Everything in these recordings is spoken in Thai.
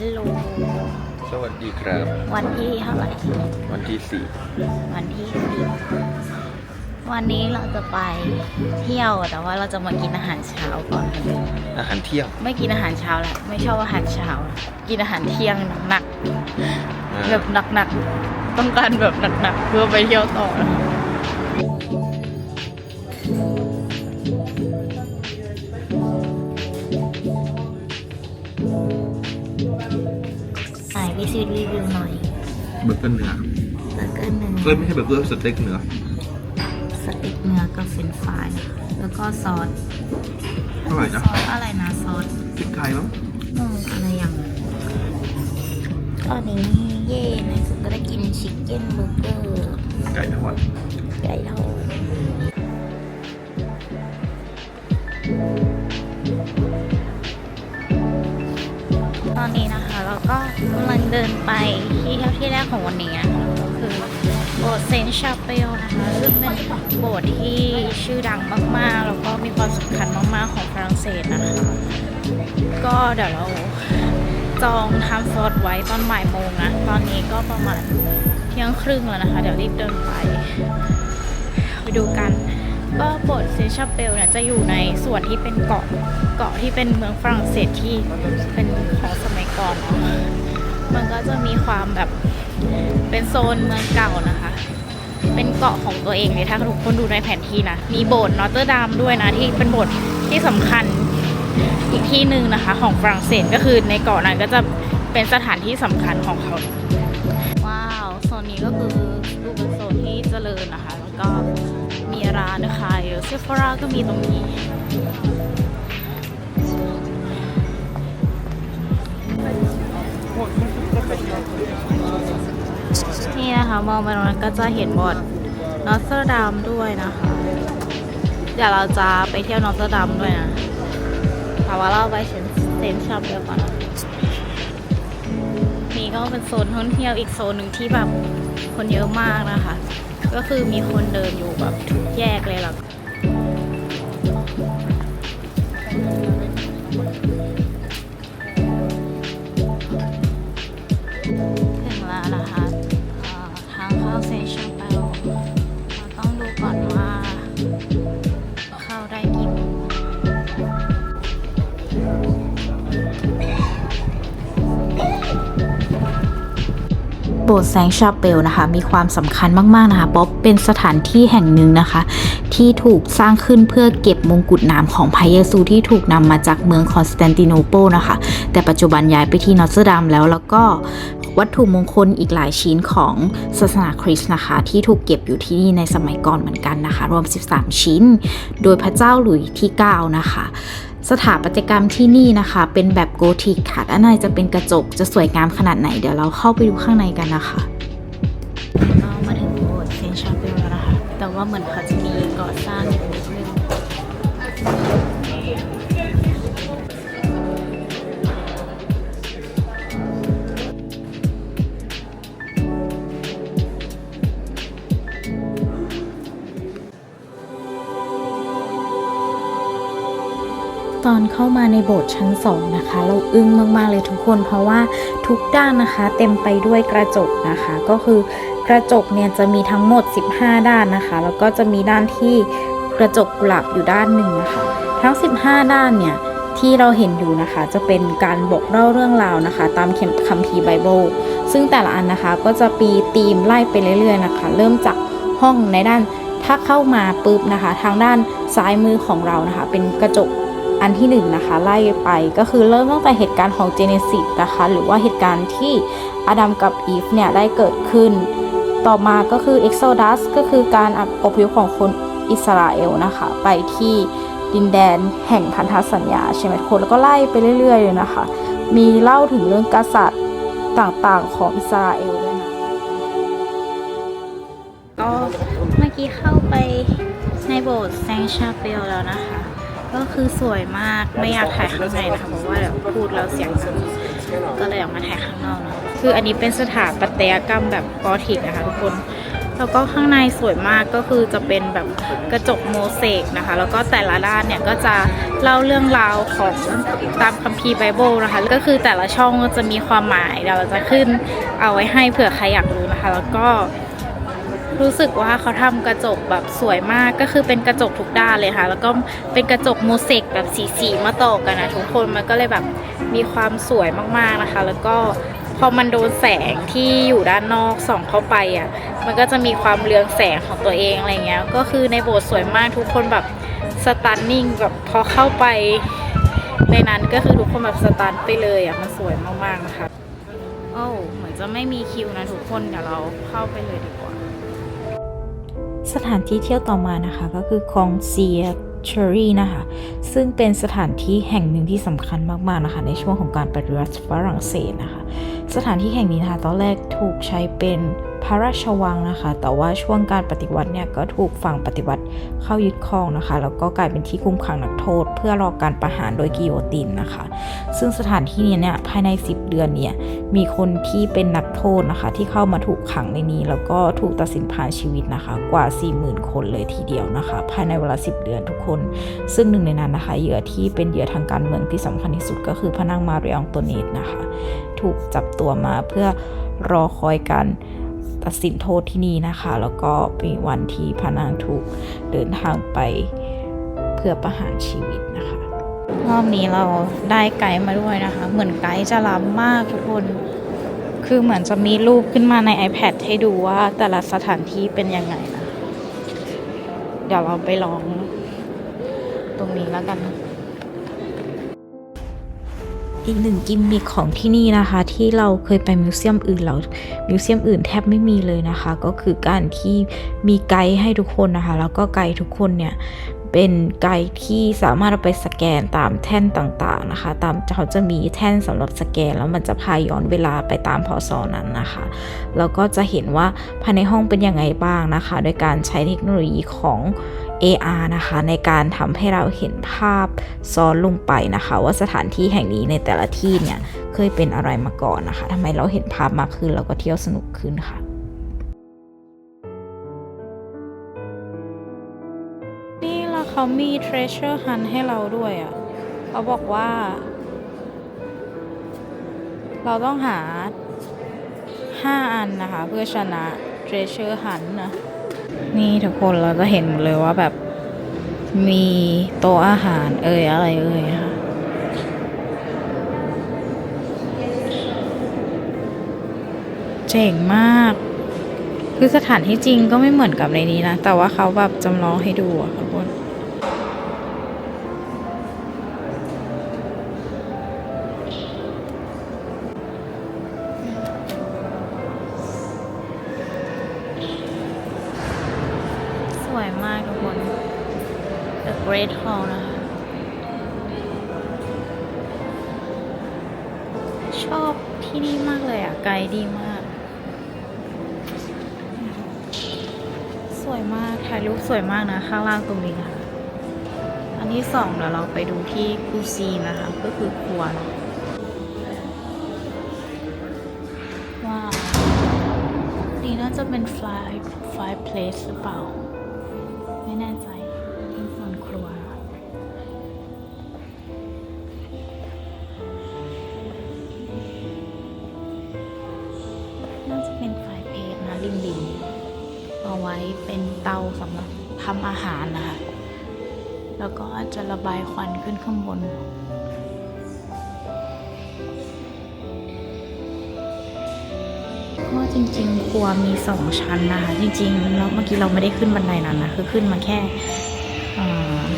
ลโล สวัสดีครับ วันที่เท่าไหร่ วันที่สี่วันที่สิบวันนี้เราจะไปเที่ยวแต่ว่าเราจะมากินอาหารเช้าก่อน อาหารเที่ยงไม่กินอาหารเช้าแล้วไม่ชอบอาหารเช้าละกินอาหารเที่ยงหนักอ่าๆแบบหนักๆต้องการแบบหนักๆเพื่อไปเที่ยวต่อ เบอร์เกอร์เนื้อเบอร์เกอร์หนึ่งเอ้ยไม่ใช่เบอร์เกอร์สเต็กเนื้อสเต็กเนื้อกับเฟรนช์ฟรายนะคะแล้วก็ซอสเท่าไหร่นะซอสอะไรนะซอสพริกไทยมั้งอืมอะไรอย่างตอนนี้เย่ในสุดก็ได้กินชิคเก้นเบอร์เกอร์ไก่ทอดไก่ทอดต เราก็กำลังเดินไปที่เที่ยวที่แรกของวันนี้นะคือโบสถ์เซนต์ชาเปลนะคะซึ่งเป็นโบสถ์ที่ชื่อดังมากๆ แล้วก็มีความสำคัญมากๆของฝรั่งเศสนะคะ ก็เดี๋ยวเราจองทำสล็อตไว้ตอนบ่ายโมงนะ ตอนนี้ก็ประมาณเที่ยงครึ่งแล้วนะคะ เดี๋ยวรีบเดินไป ไปดูกันก็โบสถ์เซนต์ชาเปลเนี่ยจะอยู่ในส่วนที่เป็นเกาะเกาะที่เป็นเมืองฝรั่งเศสที่เป็นของ จะมีความแบบเป็นโซนเมืองเก่านะคะ เป็นเกาะของตัวเองเลยถ้าทุกคนดูในแผนที่นะ มีโบสถ์นอตเตอร์ดามด้วยนะ ที่เป็นโบสถ์ที่สำคัญอีกที่หนึ่งนะคะ ของฝรั่งเศสก็คือในเกาะนั้นก็จะเป็นสถานที่สำคัญของเขา ว้าวโซนนี้ก็คือดูเป็นโซนที่เจริญนะคะ แล้วก็มีร้านขายเซฟราก็มีตรงนี้ นี่นะคะมองไปตรงนั้นก็จะเห็นบอร์ดนอตเตอร์ดามด้วยนะคะ เดี๋ยวเราจะไปเที่ยวนอตเตอร์ดามด้วยนะแต่ว่าเราไปเซนเซนช็อปเดียวก่อนนะนี่ก็เป็นโซนท่องเที่ยวอีกโซนหนึ่งที่แบบคนเยอะมากนะคะ ก็คือมีคนเดินอยู่แบบทุกแยกเลยล่ะ เข้าเซนชั่นไปเราต้องดูก่อนว่าเข้าได้กี่โมงโบสถ์แซงชาเปลนะคะ มีความสำคัญมาก ๆ นะคะเพราะเป็นสถานที่แห่งหนึ่งนะคะ ที่ถูกสร้างขึ้นเพื่อเก็บมงกุฎน้ำของพระเยซูที่ถูกนำมาจากเมืองคอนสแตนติโนเปิลนะคะ แต่ปัจจุบันย้ายไปที่นอตเตอร์ดัมแล้วแล้วก็ วัตถุมงคลอีกหลายชิ้นของศาสนาคริสต์นะคะ ที่ถูกเก็บอยู่ที่นี่ในสมัยก่อนเหมือนกันนะคะ รวม 13 ชิ้น โดยพระเจ้าหลุยที่ 9 นะคะสถาปัตยกรรมที่นี่นะคะ เป็นแบบโกธิกค่ะด้านในจะเป็นกระจกจะสวยงามขนาดไหน เดี๋ยวเราเข้าไปดูข้างในกันนะคะมาถึงโบสถ์เซนต์ชาเปลแล้วนะคะ แต่ว่าเหมือนเขาจะ ตอนเข้ามาในโบสถ์ชั้นสองนะคะ เราอึ้งมากๆเลยทุกคน เพราะว่าทุกด้านนะคะ เต็มไปด้วยกระจกนะคะ ก็คือกระจกเนี่ยจะมีทั้งหมด 15 ด้านนะคะ แล้วก็จะมีด้านที่กระจกกุหลาบอยู่ด้านหนึ่งนะคะ ทั้ง 15 ด้านเนี่ยที่เราเห็นอยู่นะคะจะเป็นการบอกเล่าเรื่องราวนะคะ ตามคัมภีร์ไบเบิลซึ่งแต่ละอันนะคะก็จะปีธีมไล่ไปเรื่อยๆนะคะ เริ่มจากห้องในด้านถ้าเข้ามาปุ๊บนะคะ ทางด้านซ้ายมือของเรานะคะ เป็นกระจก อันที่หนึ่งนะคะไล่ไปก็คือเริ่มตั้งแต่เหตุการณ์ของเจเนซิสนะคะหรือว่าเหตุการณ์ที่อดัมกับอีฟเนี่ยได้เกิดขึ้น ต่อมาก็คือ Exodus ก็คือการอพยพของคนอิสราเอลนะคะไปที่ดินแดนแห่งพันธสัญญาใช่ไหมคนแล้วก็ไล่ไปเรื่อยๆเลยนะคะ มีเล่าถึงเรื่องกษัตริย์ต่างๆของอิสราเอลด้วยนะก็เมื่อกี้เข้าไปในโบสถ์แซงชาเปลแล้วนะคะ ก็คือสวยมากไม่อยากถ่ายข้างในนะคะเพราะว่าเดี๋ยวพูดแล้วเสียงสูงก็เลยออกมาถ่ายข้างนอกนะคืออันนี้เป็นสถาปัตยกรรมแบบกอธิกนะคะทุกคนแล้วก็ข้างในสวยมากก็คือจะเป็นแบบกระจกโมเสกนะคะ แล้วก็แต่ละด้านเนี่ยก็จะเล่าเรื่องราวของตามคัมภีร์ไบเบิลนะคะ ก็คือแต่ละช่องจะมีความหมายเดี๋ยวเราจะขึ้นเอาไว้ให้เผื่อใครอยากรู้นะคะ แล้วก็ รู้สึกว่าเขาทำกระจกแบบสวยมากก็คือเป็นกระจกทุกด้านเลยค่ะ แล้วก็เป็นกระจกโมเสกแบบสีสีๆมาต่อกันนะทุกคนมันก็เลยแบบมีความสวยมากๆนะคะ แล้วก็พอมันโดนแสงที่อยู่ด้านนอกส่องเข้าไปอะมันก็จะมีความเรืองแสงของตัวเองอะไรเงี้ย ก็คือในโบสถ์สวยมากทุกคนแบบสตันนิ่งแบบพอเข้าไปในนั้นก็คือทุกคนแบบสตันไปเลยอะมันสวยมากๆนะคะโอ้เหมือนจะไม่มีคิวนะทุกคนเดี๋ยวเราเข้าไปเลยดีกว่า สถานที่เที่ยวต่อมานะคะก็คือคลองเซียเชอรี่นะคะ ซึ่งเป็นสถานที่แห่งหนึ่งที่สำคัญมากๆนะคะ ในช่วงของการปฏิวัติฝรั่งเศสนะคะ สถานที่แห่งนี้นะคะตอนแรกถูกใช้เป็น พระราชวังนะคะ แต่ว่าช่วงการปฏิวัติเนี่ยก็ถูกฝั่งปฏิวัติเข้ายึดครองนะคะ แล้วก็กลายเป็นที่คุมขังนักโทษ เพื่อรอการประหารโดยกิโยตินนะคะ ซึ่งสถานที่นี้เนี่ยภายใน 10 เดือนเนี่ยมีคนที่เป็นนักโทษนะคะ ที่เข้ามาถูกขังในนี้ แล้วก็ถูกตัดสินผ่านชีวิตนะคะ กว่า 40,000 คนเลยทีเดียวนะคะ ภายในเวลา 10 เดือนทุกคน ซึ่งหนึ่งในนั้นนะคะเหยื่อที่เป็นเหยื่อทางการเมืองที่สำคัญที่สุดก็คือพระนางมาเรียองโตเนตนะคะ ถูกจับตัวมาเพื่อรอคอยการ ตัดสินโทษที่นี่นะคะ แล้วก็เป็นวันที่พระนางถูกเดินทางไปเพื่อประหารชีวิตนะคะ รอบนี้เราได้ไกด์มาด้วยนะคะ เหมือนไกด์จะล้ำมากทุกคนคือเหมือนจะมีรูปขึ้นมาใน iPad ให้ดูว่าแต่ละสถานที่เป็นยังไงนะ เดี๋ยวเราไปลองตรงนี้แล้วกันนะ อีกหนึ่งกิมมิคของที่นี่นะคะ ที่เราเคยไปมิวเซียมอื่นเรามิวเซียมอื่นแทบไม่มีเลยนะคะ ก็คือการที่มีไกด์ให้ทุกคนนะคะ แล้วก็ไกด์ทุกคนเนี่ยเป็นไกด์ที่สามารถเอาไปสแกนตามแท่นต่างๆนะคะ ตามเขาจะมีแท่นสำหรับสแกน แล้วมันจะพาย้อนเวลาไปตามพศนั้นนะคะแล้วก็จะเห็นว่าภายในห้องเป็นยังไงบ้างนะคะ โดยการใช้เทคโนโลยีของ AR นะคะในการทำให้เราเห็นภาพซ้อนลงไปนะคะ ว่าสถานที่แห่งนี้ในแต่ละที่เนี่ยเคยเป็นอะไรมาก่อนนะคะทำไมเราเห็นภาพมากขึ้นแล้วก็เที่ยวสนุกขึ้นค่ะนี่ล้วเขามี treasure hunt ให้เราด้วยอะ่ะเขาบอกว่า เราต้องหา 5 อันนะคะ เพื่อชนะ treasure hunt นะ นี่ทุกคนเราจะเห็นหมดเลยว่าแบบมีโต๊ะอาหารเอ่ยอะไรเอ่ยค่ะเจ๋งมาก คือสถานที่จริงก็ไม่เหมือนกับในนี้นะ แต่ว่าเขาแบบจำลองให้ดูอะค่ะทุกคน The Great Hall นะคะ ชอบที่นี่มากเลยอะ ไกด์ดีมาก สวยมาก ถ่ายรูปสวยมากนะ ข้างล่างตรงนี้นะคะอันที่สองเดี๋ยวเราไปดูที่คูซีนะคะ ก็คือครัวเนะว้าว นี่น่าจะเป็น fly fly place หรือเปล่า ทำอาหารนะคะ แล้วก็จะระบายควันขึ้นข้างบนก็จริงๆครัวมีสองชั้นนะคะ จริงๆแล้วเมื่อกี้เราไม่ได้ขึ้นบันไดนั้นนะคือขึ้นมาแค่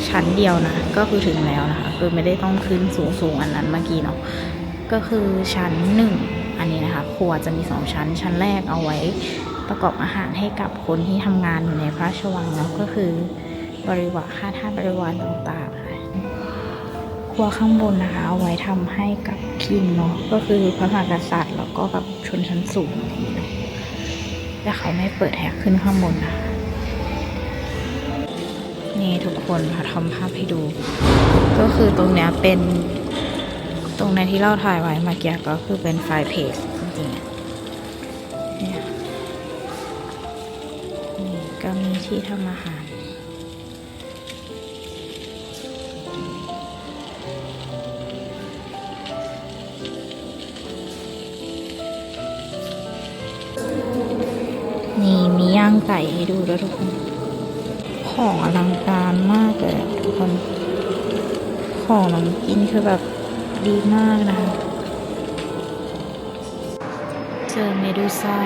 ชั้นเดียวนะ ก็คือถึงแล้วนะคะคือไม่ได้ต้องขึ้นสูงๆอันนั้นเมื่อกี้เนาะก็คือชั้นหนึ่งอันนี้นะคะ ครัวจะมีสองชั้น ชั้นแรกเอาไว้ ประกอบอาหารให้กับคนที่ทำงานอยู่ในพระราชวังแล้วก็คือบริวารค่าทาสบริวารต่างๆค่ะครัวข้างบนนะคะเอาไว้ทำให้กับคิงเนาะก็คือพระมหากษัตริย์แล้วก็กับชนชั้นสูงอะไรอย่างเงี้ยเนาะแต่เขาไม่เปิดแหกขึ้นข้างบนนะคะนี่ทุกคนค่ะทำภาพให้ดู ก็คือตรงเนี้ยเป็นตรงในที่เราถ่ายไว้เมื่อกี้ก็คือเป็นไฟล์เพจจริงๆเนี่ย ที่ทำอาหาร นี่มีย่างไก่ให้ดูด้วยทุกคน ของอลังการมากเลยทุกคน ของน้ำกินคือแบบดีมากนะคะ เจอเมดูซ่า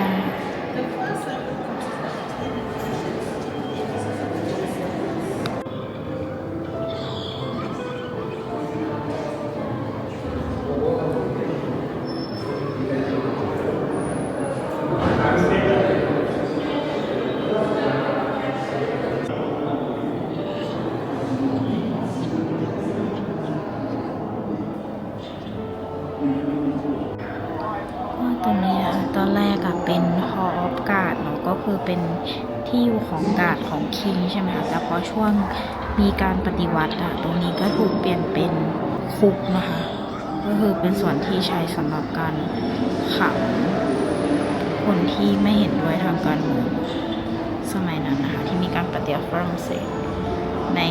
ที่อยู่ของกาดของคิงใช่ไหมคะแต่พอช่วงมีการปฏิวัติอะตรงนี้ก็ถูกเปลี่ยนเป็นคุกนะคะ ก็คือเป็นส่วนที่ใช้สำหรับการขังคนที่ไม่เห็นด้วยทางการเมืองสมัยนั้นนะคะ ที่มีการปฏิวัติฝรั่งเศสใน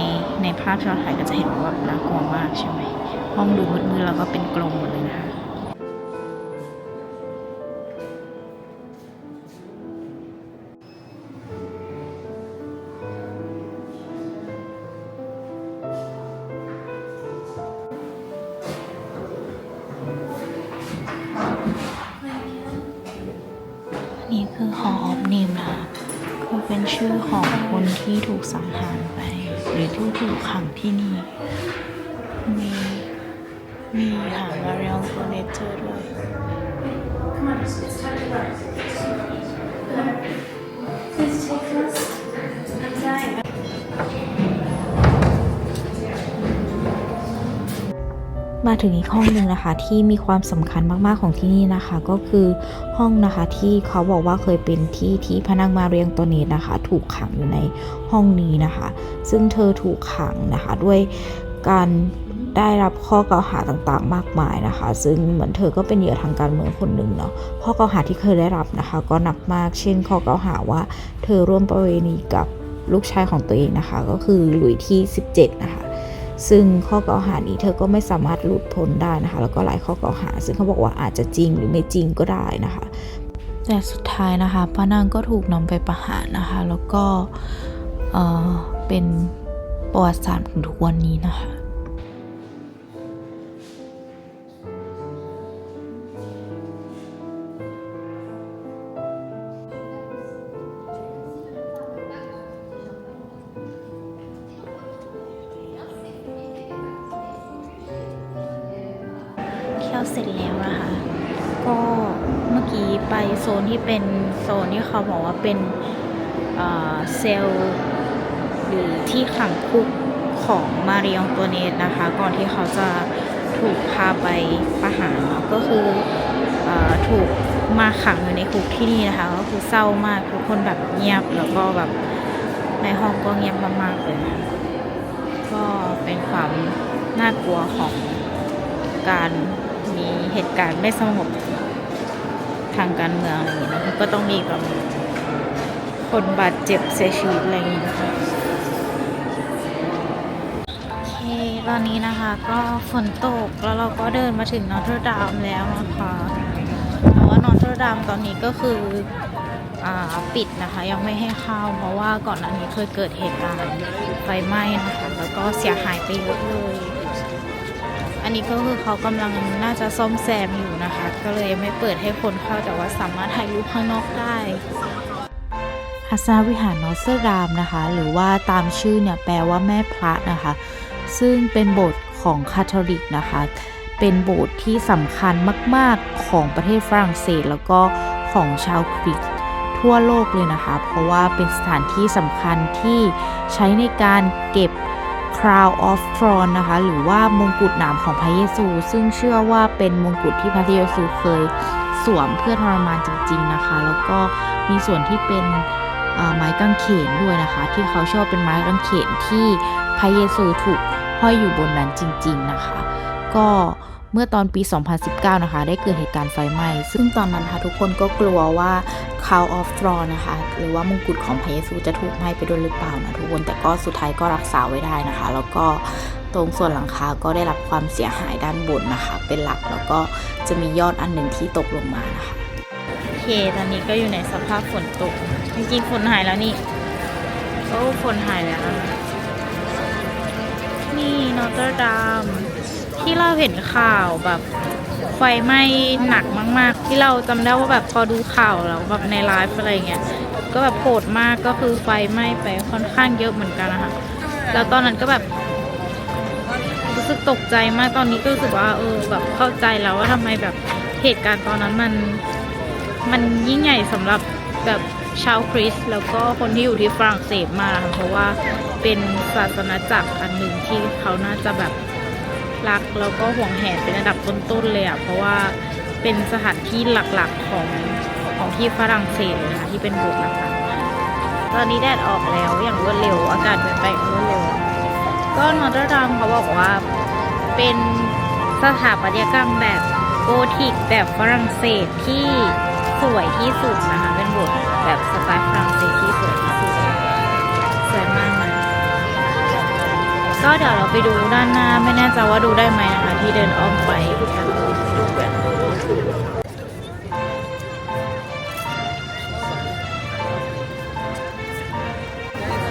ในภาพที่เราถ่ายก็จะเห็นว่าแบบน่ากลัวมากใช่ไหมห้องดูมืดๆแล้วก็เป็นกลมหมดเลยนะคะ ชื่อของคนที่ถูกสังหารไป หรือที่ถูกขังที่นี่ มีมีหางมาเรียลเฟอร์เนเจอร์ด้วย มาถึงอีกห้องหนึ่งนะคะ ที่มีความสำคัญมากๆของที่นี่นะคะ ก็คือห้องนะคะที่เขาบอกว่าเคยเป็นที่ที่พนางมาเรียงตัวนี้นะคะ ถูกขังอยู่ในห้องนี้นะคะ ซึ่งเธอถูกขังนะคะด้วยการได้รับข้อกล่าวหาต่างๆ มากมายนะคะ ซึ่งเหมือนเธอก็เป็นเหยื่อทางการเมืองคนหนึ่งเนาะข้อกล่าวหาที่เคยได้รับนะคะ ก็หนักมากเช่น ข้อกล่าวหาว่า เธอร่วมประเวณีกับลูกชายของตัวเองนะคะ ก็คือหลุยที่ 17 นะคะ ซึ่งข้อกล่าวหานี้เธอก็ไม่สามารถหลุดพ้นได้นะคะ แล้วก็หลายข้อกล่าวหา ซึ่งเขาบอกว่าอาจจะจริงหรือไม่จริงก็ได้นะคะ แต่สุดท้ายนะคะป้านางก็ถูกนำไปประหารนะคะ แล้วก็เออเป็นประวัติศาสตร์ถึงทุกวันนี้นะคะ ร็จแล้วนะคะ ก็เมื่อกี้ไปโซนที่เป็นโซนที่เขาบอกว่าเป็นเซลล์หรือที่ขังคุกของมาริองตัวเนตนะคะ ก่อนที่เขาจะถูกพาไปประหารเนาะก็คืออถูกมาขังอยู่ในคุกที่นี่นะคะ ก็คือเศร้ามากทุกคนแบบเงียบแล้วก็แบบในห้องก็เงียบมากๆเลยนะก็เป็นความน่ากลัวของการ เหตุการณ์ไม่สงบทางการเมืองอะไรอย่างนี้นะคะก็ต้องมีแบบคนบาดเจ็บเสียชีวิตอะไรอย่างนี้นะคะโอเคตอนนี้นะคะก็ฝนตกแล้วเราก็เดินมาถึงนอตเทดามแล้วนะคะแต่ว่านอตเทดามตอนนี้ก็คืออปิดนะคะยังไม่ให้เข้า เพราะว่าก่อนหน้านี้เคยเกิดเหตุการณ์ไฟไหม้นะคะแล้วก็เสียหายไปเยอะเลย อันนี้ก็คือเขากำลังน่าจะซ่อมแซมอยู่นะคะ ก็เลยยังไม่เปิดให้คนเข้าแต่ว่าสามารถถ่ายรูปข้างนอกได้อาสนาวิหารนอสเตอร์ดามนะคะ หรือว่าตามชื่อเนี่ยแปลว่าแม่พระนะคะ ซึ่งเป็นโบสถ์ของคาทอลิกนะคะ เป็นโบสถ์ที่สำคัญมาก ๆของประเทศฝรั่งเศส แล้วก็ของชาวคริสต์ทั่วโลกเลยนะคะ เพราะว่าเป็นสถานที่สำคัญที่ใช้ในการเก็บ Crown of Thorn นะคะ หรือว่ามงกุฎหนามของพระเยซู ซึ่งเชื่อว่าเป็นมงกุฎที่พระเยซูเคยสวมเพื่อทรมานจริง ๆนะคะ แล้วก็มีส่วนที่เป็นไม้กางเขนด้วยนะคะ ที่เขาเชื่อว่าเป็นไม้กางเขนที่พระเยซูถูกห้อยอยู่บนนั้นจริง ๆนะคะ ก็เมื่อตอนปี 2019 นะคะ ได้เกิดเหตุการณ์ไฟไหม้ ซึ่งตอนนั้นค่ะทุกคนก็กลัวว่า Crown of Thorns นะคะ หรือว่ามงกุฎของพระเยซูจะถูกไหม้ไปด้วยหรือเปล่านะทุกคน แต่ก็สุดท้ายก็รักษาไว้ได้นะคะ แล้วก็ตรงส่วนหลังคาก็ได้รับความเสียหายด้านบนนะคะ เป็นหลักแล้วก็จะมียอดอันหนึ่งที่ตกลงมานะคะโอเค ตอนนี้ก็อยู่ในสภาพฝนตก จริงๆฝนหายแล้วนี่โอ้ฝนหายแล้วนี่นอตเตอร์ดามที่เราเห็นข่าวแบบ ไฟไหม้หนักมาก ๆ ที่เราจำได้ว่าแบบพอดูข่าวแล้วแบบในไลฟ์อะไรเงี้ยก็แบบโหดมากก็คือไฟไหม้ไปค่อนข้างเยอะเหมือนกันนะคะแล้วตอนนั้นก็แบบรู้สึกตกใจมากตอนนี้ก็รู้สึกว่าเออแบบเข้าใจแล้วว่าทำไมแบบเหตุการณ์ตอนนั้นมันมันยิ่งใหญ่สำหรับแบบชาวคริสต์แล้วก็คนที่อยู่ที่ฝรั่งเศสมากเพราะว่าเป็นศาสนาจักรอันหนึ่งที่เขาน่าจะแบบ รักแล้วก็ห่วงแหนเป็นอันดับต้นๆเลยอะเพราะว่าเป็นสถานที่หลักๆของของที่ฝรั่งเศสเลยค่ะที่เป็นโบสถ์หลักๆตอนนี้แดดออกแล้วอย่างรวดเร็วอากาศเปลี่ยนแปลงรวดเร็ว ก็นอตเตอร์ดามเขาบอกว่าเป็นสถาปัตยกรรมแบบโกธิกแบบฝรั่งเศสที่สวยที่สุดนะคะเป็นโบสถ์แบบสไตล์ฝรั่ง ก็เดี๋ยวเราไปดูด้านหน้าไม่แน่ใจว่าดูได้ไหมนะคะที่เดินอ้อมไปน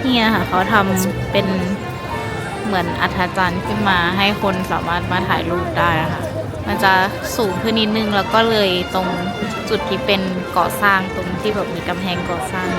เนี่ยค่ะเขาทำเป็นเหมือนอัธจันทร์ขึ้นมาให้คนสามารถมาถ่ายรูปได้นะคะมันจะสูงขึ้นนิดนึงแล้วก็เลยตรงจุดที่เป็นก่อสร้างตรงที่แบบมีกำแพงก่อสร้าง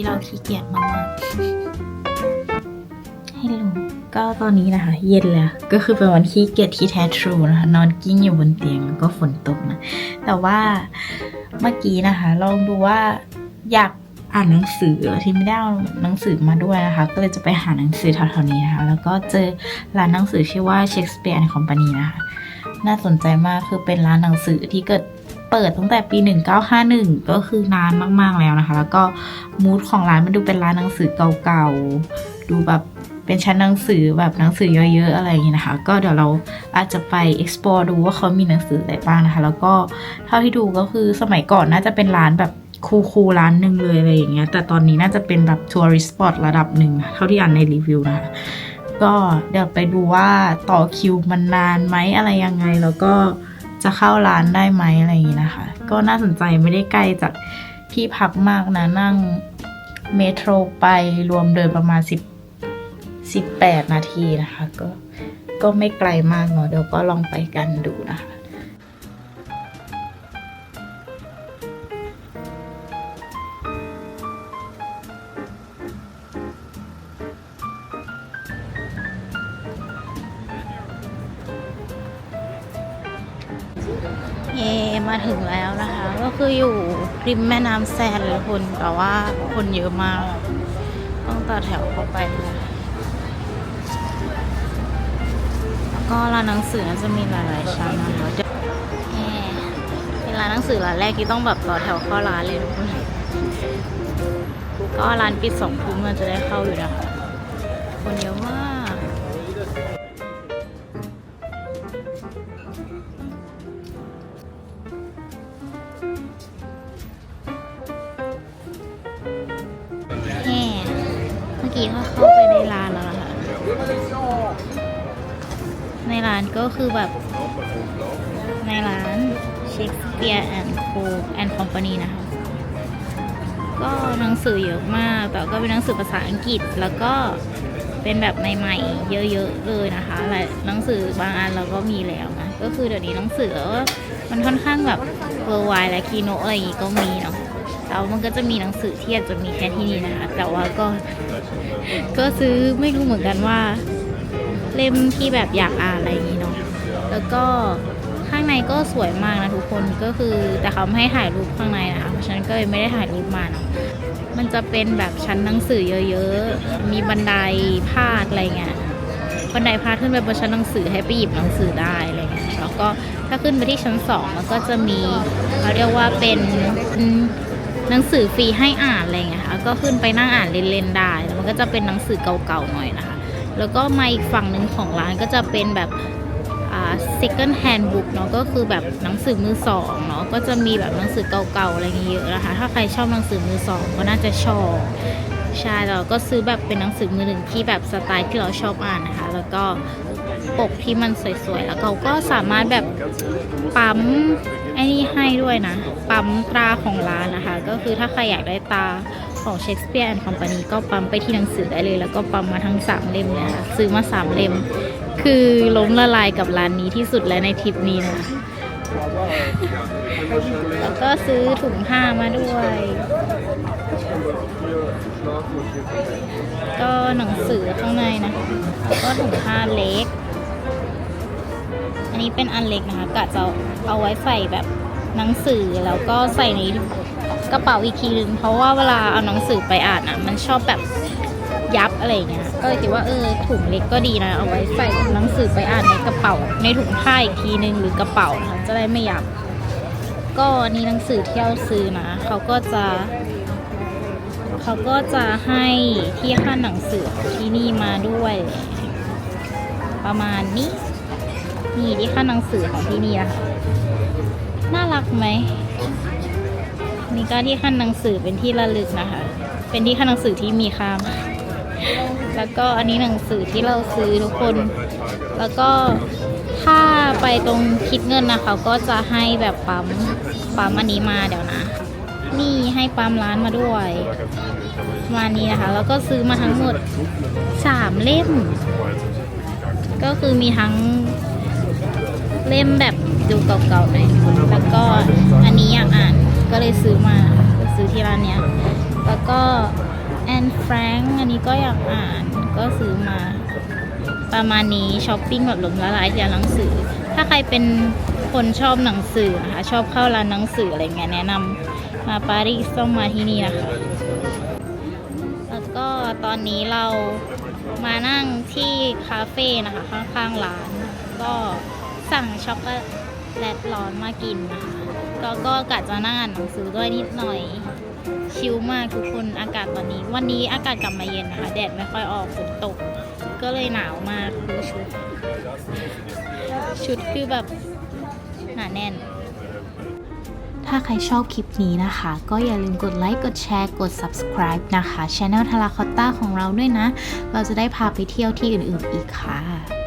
ที่เราขี้เกียจมากๆให้ลงก็ตอนนี้นะคะ เย็นแล้ว ก็คือเป็นวันขี้เกียจที่แท้ทรูนะคะ นอนกิ้งอยู่บนเตียงแล้วก็ฝนตกนะ แต่ว่าเมื่อกี้นะคะ ลองดูว่าอยากอ่านหนังสือที่ไม่ได้เอาหนังสือมาด้วยนะคะ ก็เลยจะไปหาหนังสือแถวๆนี้นะคะ แล้วก็เจอร้านหนังสือชื่อว่า Shakespeare and Company นะคะ น่าสนใจมากคือเป็นร้านหนังสือที่เกิด เปิดตั้งแต่ปี 1951 ก็คือนานมากๆแล้วนะคะ แล้วก็มูดของร้านมันดูเป็นร้านหนังสือเก่าๆ ดูแบบเป็นชั้นหนังสือแบบหนังสือเยอะๆอะไรอย่างนี้นะคะ ก็เดี๋ยวเราอาจจะไป explore ดูว่าเขามีหนังสืออะไรบ้างนะคะ แล้วก็เท่าที่ดูก็คือสมัยก่อนน่าจะเป็นร้านแบบคูลๆร้านหนึ่งเลยอะไรอย่างเงี้ย แต่ตอนนี้น่าจะเป็นแบบทัวริสต์สปอตระดับหนึ่งเท่าที่อ่านในรีวิวนะคะ ก็เดี๋ยวไปดูว่าต่อคิวมันนานไหมอะไรยังไงแล้วก็ จะเข้าร้านได้ไหมอะไรอย่างนี้นะคะ ก็น่าสนใจไม่ได้ไกลจากที่พักมากนะนั่งเมโทรไปรวมเดินประมาณ 10 18 นาทีนะคะ ก็ก็ไม่ไกลมากเนาะเดี๋ยวก็ลองไปกันดูนะคะ คืออยู่ริมแม่น้ำแซนเลยคุณแต่ว่าคนเยอะมาก ต้องต่อแถวเข้าไปเลยแล้วก็ร้านหนังสือจะมีหลายๆชั้นนะคะเวเย่เป็นร้านหนังสือร้านแรกที่ต้องแบบต่อแถวเข้าร้านเลยทุกคนก็ร้านปิดสองทุ่มเราจะได้เข้าอยู่นะคะคนเยอะ คือแบบในร้าน Shakespeare and Co and Company นะคะ ก็หนังสือเยอะมาก แต่ก็เป็นหนังสือภาษาอังกฤษ แล้วก็เป็นแบบใหม่ๆ เยอะๆเลยนะคะ หลายหนังสือบางอันเราก็มีแล้วนะ ก็คือเดี๋ยวนี้หนังสือมันค่อนข้างแบบเวอร์ไวและคีโนอะไรอย่างงี้ก็มีเนาะแต่ว่ามันก็จะมีหนังสือที่อาจจะมีแค่ที่นี่นะคะ แต่ว่าก็ ก็ซื้อไม่รู้เหมือนกันว่า เล่มที่แบบอยากอ่านอะไรอย่างงี้ แล้วก็ข้างในก็สวยมากนะทุกคนก็คือแต่เขาไม่ให้ถ่ายรูปข้างในนะคะเพราะฉะนั้นก็เลยไม่ได้ถ่ายรูปมาเนาะมันจะเป็นแบบชั้นหนังสือเยอะๆ มีบันไดพาดอะไรเงี้ยบันไดพาดขึ้นไปบนชั้นหนังสือให้ไปหยิบหนังสือได้อะไรเงี้ยแล้วก็ถ้าขึ้นไปที่ชั้นสองมันก็จะมีเขาเรียกว่าเป็นหนังสือฟรีให้อ่านอะไรเงี้ยค่ะก็ขึ้นไปนั่งอ่านเล่นๆได้ มันก็จะเป็นหนังสือเก่าๆหน่อยนะคะ แล้วก็มาอีกฝั่งหนึ่งของร้านก็จะเป็นแบบ second hand book เนาะก็คือแบบหนังสือมือสองเนาะก็จะมีแบบหนังสือเก่าๆอะไรอย่างเงี้ยเยอะนะคะ ถ้าใครชอบหนังสือมือสองก็น่าจะชอบใช่เราก็ซื้อแบบเป็นหนังสือมือหนึ่งที่แบบสไตล์ที่เราชอบอ่านนะคะ แล้วก็ปกที่มันสวยๆ แล้วเขาก็สามารถแบบปั๊มไอ้นี่ให้ด้วยนะ ปั๊มตราของร้านนะคะ ก็คือถ้าใครอยากได้ตาของ Shakespeare and Company ก็ปั๊มไปที่หนังสือได้เลย แล้วก็ปั๊มมาทั้งสามเล่มเลยนะคะซื้อมาสามเล่ม คือล้มละลายกับร้านนี้ที่สุดแล้วในทริปนี้นะ แล้วก็ซื้อถุงผ้ามาด้วย ก็หนังสือข้างในนะแล้วก็ถุงผ้าเล็ก อันนี้เป็นอันเล็กนะคะกะจะเอาไว้ใส่แบบหนังสือแล้วก็ใส่ในกระเป๋าอีกทีนึง เพราะว่าเวลาเอาหนังสือไปอ่านอะ มันชอบแบบยับอะไรอย่างเงี้ย ก็เลยคิดว่าเออถุงเล็กก็ดีนะ เอาไว้ใส่หนังสือไปอ่านในกระเป๋า ในถุงผ้าอีกทีนึงหรือกระเป๋านะคะจะได้ไม่ยับ ก็นนี้หนังสือที่เราซื้อนะเขาก็จะเขาก็จะให้ที่ขั้นหนังสือที่นี่มาด้วย ประมาณนี้นี่ที่ขั้นหนังสือของที่นี่นะคะน่ารักไหมนี่ก็ที่ขั้นหนังสือเป็นที่ระลึกนะคะ เป็นที่ขั้นหนังสือที่มีค่ามาก แล้วก็อันนี้หนังสือที่เราซื้อทุกคน แล้วก็ถ้าไปตรงคิดเงินนะเขาก็จะให้แบบปั๊มปั๊มอันนี้มาเดี๋ยวนะ นี่ให้ปั๊มร้านมาด้วยระมานี้นะคะ แล้วก็ซื้อมาทั้งหมดสามเล่ม ก็คือมีทั้งเล่มแบบดูเก่าๆหน่อยแล้วก็อันนี้อยากอ่านก็เลยซื้อมาซื้อที่ร้านเนี้ย แล้วก็ แอนแฟรงอันนี้ก็อยากอ่านก็ซื้อมา ประมาณนี้ช้อปปิ้งแบบหลงละลายจากหนังสือ ถ้าใครเป็นคนชอบหนังสือนะคะชอบเข้าร้านหนังสืออะไรเงี้ยแนะนำมาปารีสต้องมาที่นี่นะคะแล้วก็ตอนนี้เรามานั่งที่คาเฟ่นะคะข้างๆร้าน ก็สั่งช็อกโกแลตร้อนมากินนะคะแล้วก็กะจะนั่งอ่านหนังสือด้วยนิดหน่อย ชิลมากทุกคนอากาศตอนนี้ วันนี้อากาศกลับมาเย็นนะคะ แดดไม่ค่อยออกฝนตก ก็เลยหนาวมากดูชุด ชุดคือแบบหนาแน่น ถ้าใครชอบคลิปนี้นะคะ ก็อย่าลืมกดไลค์กดแชร์กด subscribe นะคะ Channel ทาราคอตต้าของเราด้วยนะ เราจะได้พาไปเที่ยวที่อื่นๆอีกค่ะ